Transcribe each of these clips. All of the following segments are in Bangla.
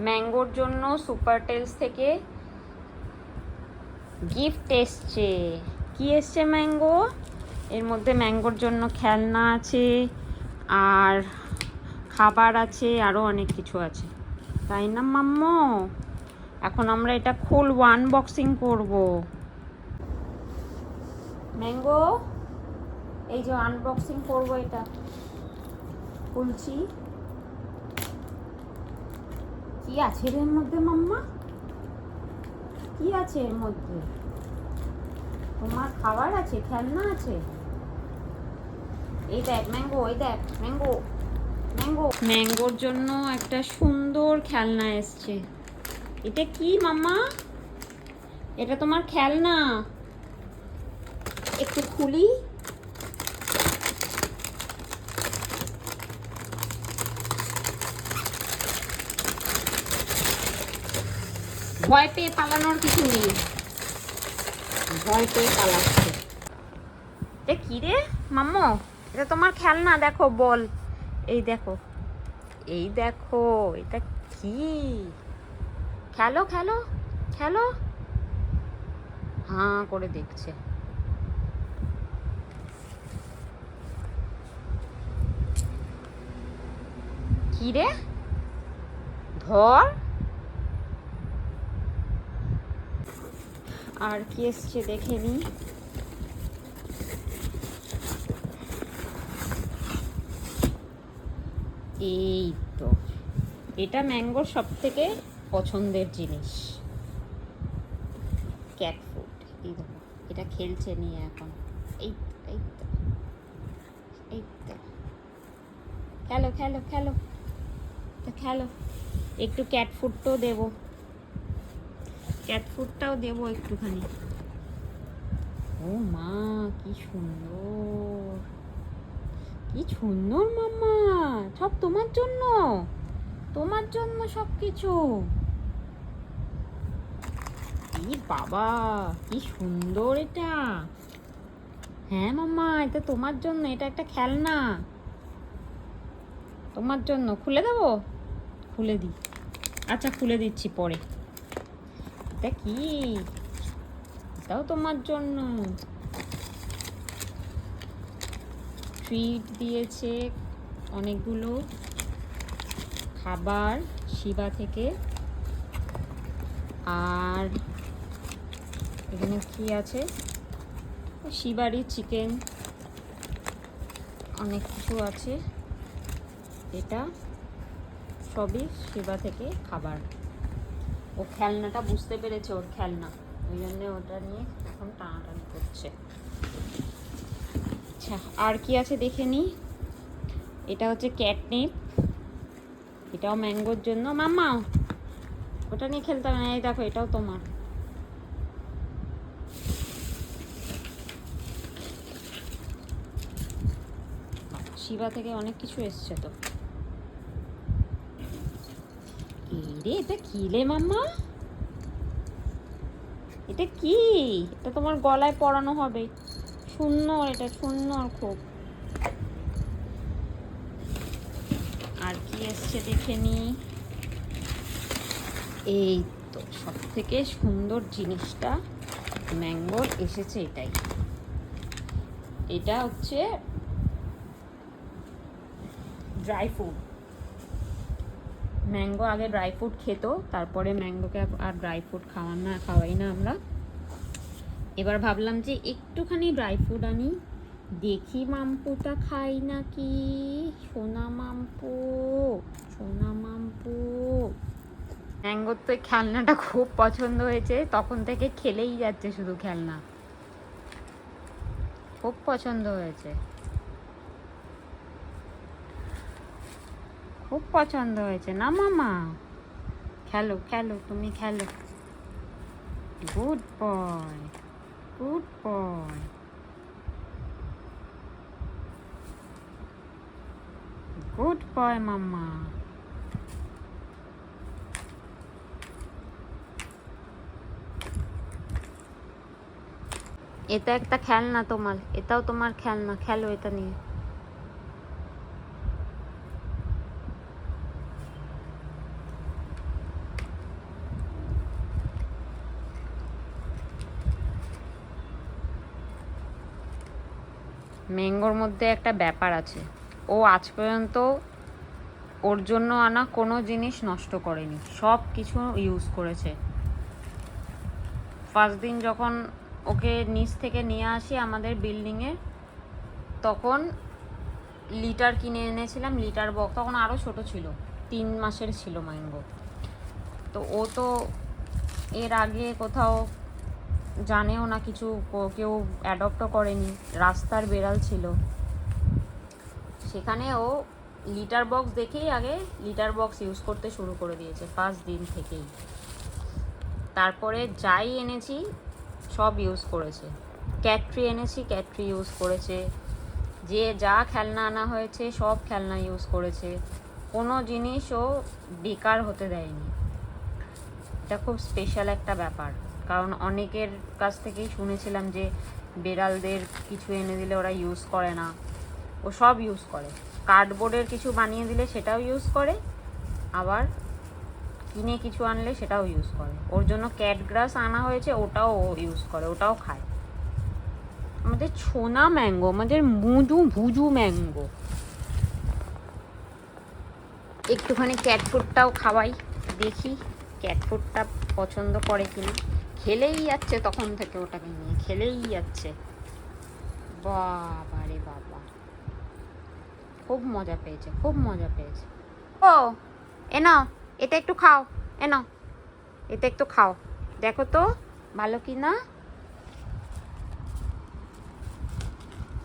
ম্যাঙ্গোর জন্য সুপার টেলস থেকে গিফট এসছে। কি এসছে ম্যাঙ্গো? এর মধ্যে ম্যাঙ্গোর জন্য খেলনা আছে, আর খাবার আছে আরও অনেক কিছু আছে। তাই না, মাম্মো? এখন আমরা এটা খুলবো আনবক্সিং করব। ম্যাঙ্গো, এই যে আনবক্সিং করব এটা। খুলছি। কি আছে এর মধ্যে, মাম্মা? কি আছে এর মধ্যে? তোমার খাবার আছে, খেলনা আছে? এই দেখ, ম্যাঙ্গো, এই দেখ, ম্যাঙ্গো ম্যাঙ্গো। ম্যাঙ্গোর জন্য একটা সুন্দর খেলনা এসছে। এটা কি, মাম্মা? এটা তোমার খেলনা। একটু খুলি। ভয় পেয়ে পালানোর কিছু নেই। ভয় পেয়ে পালাচ্ছে। এ কি রে, মাম্মো? এটা তোমার খেলনা, দেখো, বল। এই দেখো। এই দেখো, এটা কি? খেলো খেলো খেলো। হাঁ, করে দেখছে। কি রে? ধর। আর কি এসছে দেখে নি। এই তো, এটা ম্যাঙ্গোর সব থেকে পছন্দের জিনিস। ক্যাট ফুড এই দেখো, এটা খেলছে নিয়ে এখন। এই এই তো এই তো। খেলো খেলো খেলো খেলো। একটু ক্যাট ফুডটাও দেবো। ক্যাট ফুডটাও দেবো একটুখানি। ও মা, কি সুন্দর। কি সুন্দর মাম্মা, সব তোমার জন্য? তোমার জন্য সব কিছু ই বাবা, কি সুন্দর এটা। হ্যাঁ মাম্মা, এটা তোমার জন্য, এটা একটা খেলনা। তোমার জন্য, খুলে দেবো? খুলে দিই। আচ্ছা খুলে দিচ্ছি পরে। এটা কি? এটাও তোমার জন্য। ট্রিট দিয়েছে অনেকগুলো খাবার শিবা থেকে। আর এখানে কি আছে? শিবারই চিকেন। অনেক কিছু আছে। এটা সবই শিবা থেকে খাবার। ও খেলনাটা বুঝতে পেরেছে ওর খেলনা। ওই জন্য ওটা নিয়ে এখন টানাটানি করছে। আচ্ছা আর কি আছে দেখে নি? এটা হচ্ছে ক্যাটনিপ। এটাও ম্যাঙ্গোর জন্য। মাম্মা, ওটা নিয়ে খেলতে হবে না। এই দেখো, এটাও তোমার। শিবা থেকে অনেক কিছু এসছে তো। রে, এটা কি রে মাম্মা? এটা কি? এটা তোমার গলায় পরানো হবে। সুন্দর, এটা সুন্দর খুব। আর কি এসছে দেখে নি? এই তো সব থেকে সুন্দর জিনিসটা ম্যাঙ্গোর এসেছে এটাই। এটা হচ্ছে ড্রাই ফ্রুট ম্যাঙ্গো আগে ড্রাই ফ্রুট খেত, তারপরে ম্যাঙ্গোকে আর ড্রাই ফ্রুট খাওয়ান না, খাওয়াই না আমরা। এবার ভাবলাম যে একটুখানি ড্রাই ফ্রুট আনি, দেখি মাম্পুটা খাই নাকি। সোনা মাম্পু সোনা মাম্পু। ম্যাঙ্গোর তো খেলনাটা খুব পছন্দ হয়েছে, তখন থেকে খেলেই যাচ্ছে শুধু খেলনা। খুব পছন্দ হয়েছে। খুব পছন্দ হয়েছে না, মামা? খেলো খেলো, তুমি খেলো। Good boy good boy good boy mamma. এটা একটা খেলনা তোমার, এটাও তোমার খেলনা, খেলো এটা নিয়ে। ম্যাঙ্গোর মধ্যে একটা ব্যাপার আছে। ও আজ পর্যন্ত ওর জন্য আনা কোনো জিনিস নষ্ট করেনি, সব কিছু ইউজ করেছে। ফার্স্ট দিন যখন ওকে নিচ থেকে নিয়ে আসি আমাদের বিল্ডিংয়ে তখন লিটার কিনে এনেছিলাম লিটার বক তখন আরও ছোট ছিল, তিন মাসের ছিল ম্যাঙ্গো তো ও তো এর আগে কোথাও জানেও না কিছু কেউ অ্যাডপ্টও করেনি, রাস্তার বেড়াল ছিল। সেখানে ও লিটার বক্স দেখেই আগে লিটার বক্স ইউজ করতে শুরু করে দিয়েছে ফার্স্ট দিন থেকেই। তারপরে যাই এনেছি, সব ইউজ করেছে। ক্যাটরি এনেছি ক্যাটরি ইউজ করেছে। যে যা খেলনা আনা হয়েছে, সব খেলনা ইউজ করেছে। কোনো জিনিস ও বেকার হতে দেয়নি। এটা খুব স্পেশাল একটা ব্যাপার। কারণ অনেকের কাছ থেকেই শুনেছিলাম যে বেড়ালদের কিছু এনে দিলে ওরা ইউজ করে না। ও সব ইউজ করে। কার্ডবোর্ডের কিছু বানিয়ে দিলে সেটাও ইউজ করে, আবার কিনে কিছু আনলে সেটাও ইউজ করে। ওর জন্য ক্যাট গ্রাস আনা হয়েছে, ওটাও ও ইউজ করে, ওটাও খায়। আমাদের ছোনা ম্যাঙ্গো আমাদের মুজু ভুজু ম্যাঙ্গো একটুখানি ক্যাট ফুডটাও খাওয়াই, দেখি ক্যাট ফুডটা পছন্দ করে কিনা। খেলেই যাচ্ছে তখন থেকে ওটাকে নিয়ে, খেলেই যাচ্ছে। বাবা রে বাবা। খুব মজা পেয়েছে, খুব মজা পেয়েছে। ও, এ নাও, এটা একটু খাও, এ নাও, এটা একটু খাও। দেখো তো, ভালো কি না?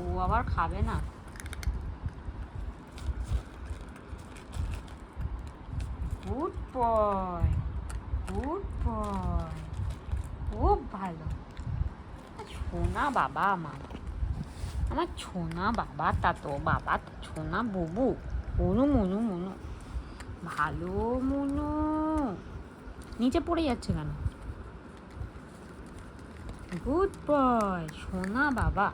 ও আবার খাবে না। গুড বয় গুড বয় খুব ভালো। ছোনা বাবা আমার। আমার ছোনা বাবা তা তো, বাবা ছোনা বুবু। মনু মনু মনু। ভালো মনু। নিচে পড়ে যাচ্ছে কেন? গুড বয় সোনা বাবা।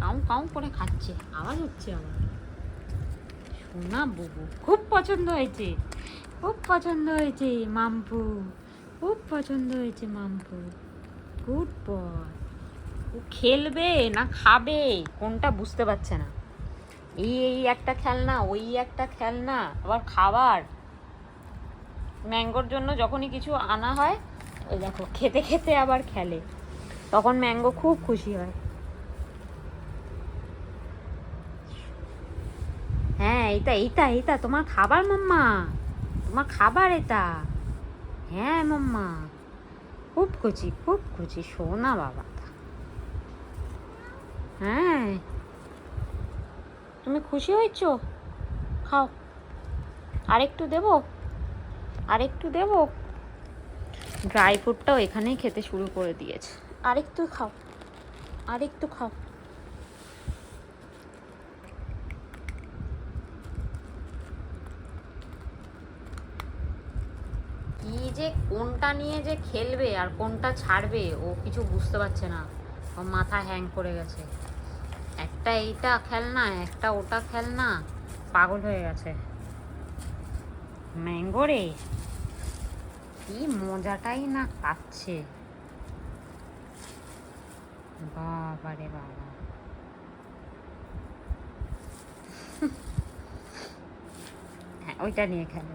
কাউ কাউ করে খাচ্ছে, আওয়াজ হচ্ছে আমার। সোনা বুবু, খুব পছন্দ হয়েছে। খুব পছন্দ হয়েছে মাম্পু খুব পছন্দ হয়েছে মাম্পু গুড বয় ও খেলবে না খাবে, কোনটা বুঝতে পারছে না। এই এই একটা খেলনা, ওই একটা খেলনা, আবার খাবার। ম্যাঙ্গোর জন্য যখনই কিছু আনা হয়, ওই দেখো, খেতে খেতে আবার খেলে। তখন ম্যাঙ্গো খুব খুশি হয়। হ্যাঁ এইটা এইটা এইটা, তোমার খাবার, মাম্মা। তোমার খাবার এটা। হ্যাঁ মাম্মা। খুব খুশি খুব খুশি। সোনা বাবা। হ্যাঁ। তুমি খুশি হয়েছো? খাও। আরেকটু দেবো? আরেকটু দেবো? ড্রাই ফ্রুটটাও এখানেই খেতে শুরু করে দিয়েছে। আরেকটু খাও। আরেকটু খাও কি যে কোনটা নিয়ে যে খেলবে আর কোনটা ছাড়বে, ও কিছু বুঝতে পারছে না। ও মাথা হ্যাং করে গেছে। একটা এইটা খেলনা, একটা ওটা খেলনা, পাগল হয়ে গেছে। ম্যাঙ্গো রে, কি মজাটাই না পাচ্ছে বাবা রে বাবা। হ্যাঁ ওইটা নিয়ে খেলে